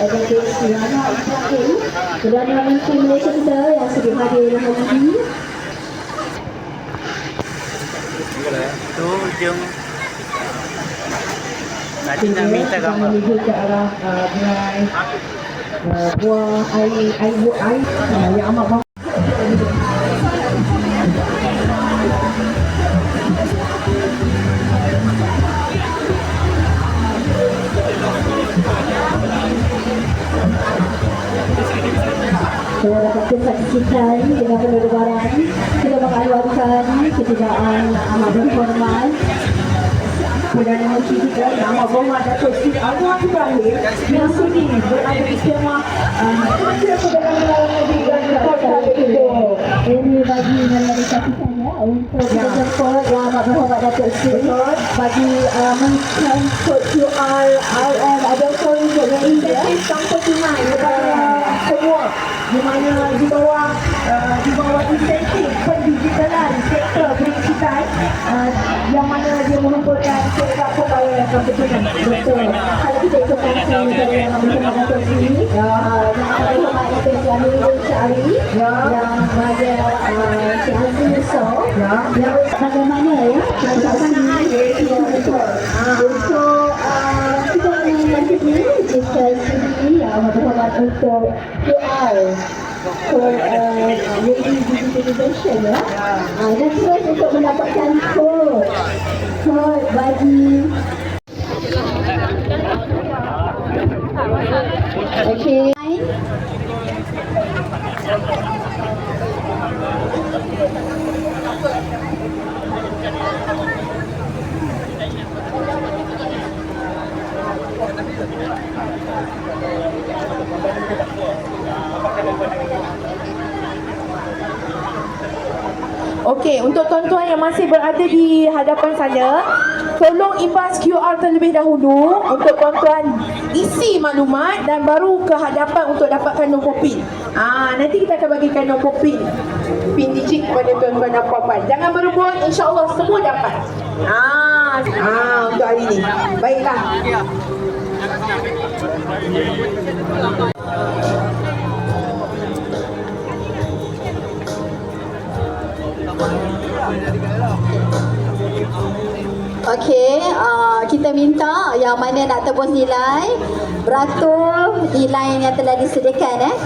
ada Siana Ibrahim Perdana Menteri Malaysia kita yang sudi hadir hari ini tu ujung tadi nak minta ke arah Buah air Air buah air Yang amat bagus Saya dapat kesaksikan dengan penuh lebaran Kita mengalukan ketidakan amat berhormat Perdana Menteri kita yang amat berhormat Datuk Seri Anwar Ibrahim. Yang sudi berada di uh, Menteri Perdana Negeri dan Kota itu. Ini bagi merealisasikan ya untuk kita jemput yang amat berhormat Datuk Seri. Bagi uh, mencampur QR RM ada pun untuk insentif tanpa tunai kepada semua. Di mana di bawah uh, di bawah insentif pendigitalan sektor pendidikan uh, yang mana dia merupakan beberapa bayaran kebetulan betul. Kalau kita ikut kongsi dari yang bersama Datuk Sri uh, yang akan berhormat Datuk Sri Amirul Syari yang ada uh, Cik Aziz So yang bagaimana ya Datuk Sri ya betul untuk uh, kita selanjutnya jika sini yang berhormat untuk QR bagi Okay. Okey, untuk tuan-tuan yang masih berada di hadapan saya, tolong imbas QR terlebih dahulu untuk tuan-tuan isi maklumat dan baru ke hadapan untuk dapatkan nombor PIN. Ah, nanti kita akan bagikan nombor PIN. PIN digit kepada tuan-tuan dan puan-puan. Jangan berebut, insya-Allah semua dapat. Ah, ah untuk hari ini. Baiklah. Okey, uh, kita minta yang mana nak tebus nilai beratur nilai yang telah disediakan eh.